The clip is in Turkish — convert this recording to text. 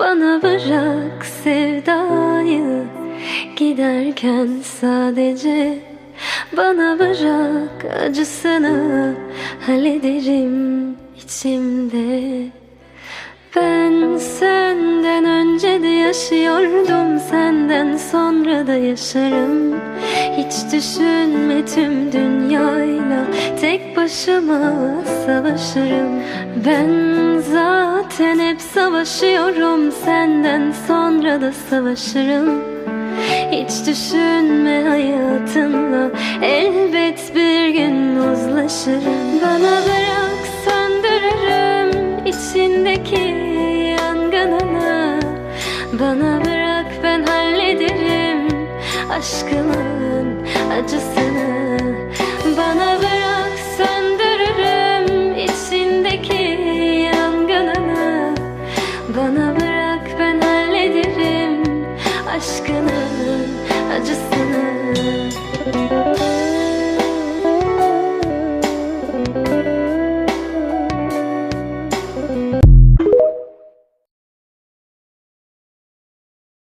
Bana bırak sevdayı. Giderken sadece Bana bırak acısını Hallederim içimde. Ben senden önce de yaşıyordum Senden sonra da yaşarım. Hiç düşünme tüm dünyayla başıma savaşırım. Ben zaten hep savaşıyorum. Senden sonra da savaşırım. Hiç düşünme hayatınla Elbet bir gün uzlaşırım. Bana bırak söndürürüm içindeki yangınını. Bana bırak ben hallederim aşkımın bırak ben hallederim aşkının acısını